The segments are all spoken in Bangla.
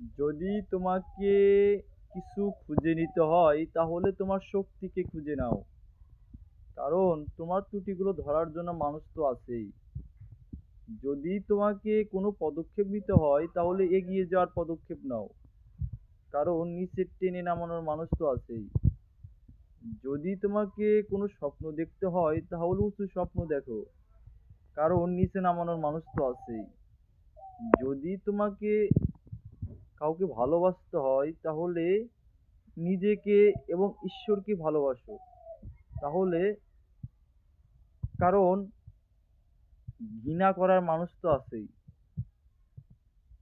যদি তোমাকে কিছু খুঁজে নিতে হয়, তাহলে তোমার শক্তিকে খুঁজে নাও। কারণ তোমার ত্রুটিগুলো ধরার জন্য মানুষ তো আছেই। যদি তোমাকে কোনো পদক্ষেপ নিতে হয়, তাহলে এগিয়ে যাওয়ার পদক্ষেপ নাও। কারণ নিচে টেনে নামানোর মানুষ তো আছেই। যদি তোমাকে কোনো স্বপ্ন দেখতে হয়, তাহলে উঁচু স্বপ্ন দেখো। কারণ নিচে নামানোর মানুষ তো আছেই। যদি তোমাকে কাউকে ভালোবাসতে হয়, তাহলে নিজেকে এবং ঈশ্বরকে ভালোবাসো। তাহলে কারণ ঘৃণা করার মানুষ তো আছেই।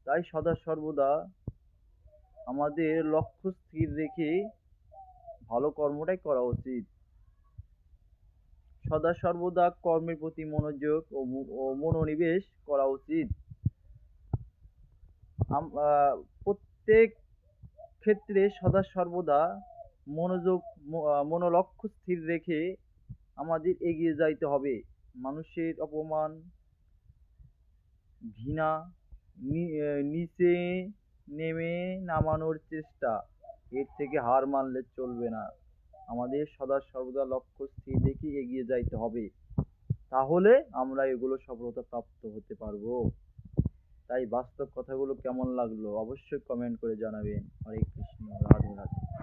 তাই সদা সর্বদা আমাদের লক্ষ্য স্থির রেখে ভালো কর্মটাই করা উচিত। সদা সর্বদা কর্মের প্রতি মনোযোগ ও মনোনিবেশ করা উচিত। প্রত্যেক ক্ষেত্রে সদা সর্বদা মনোযোগ মনোলক্ষ্য স্থির রেখে আমাদের এগিয়ে যাইতে হবে। মানুষের অপমান, ঘৃণা নিচে নেমে নামানোর চেষ্টা, এর থেকে হার মানলে চলবে না। আমাদের সদা সর্বদা লক্ষ্য স্থির রেখে এগিয়ে যাইতে হবে। তাহলে আমরা এগুলো সফলতা প্রাপ্ত হতে পারব। তাই বাস্তব কথাগুলো কেমন লাগল অবশ্যই কমেন্ট করে জানাবেন। হরে কৃষ্ণ রাধে রাধে।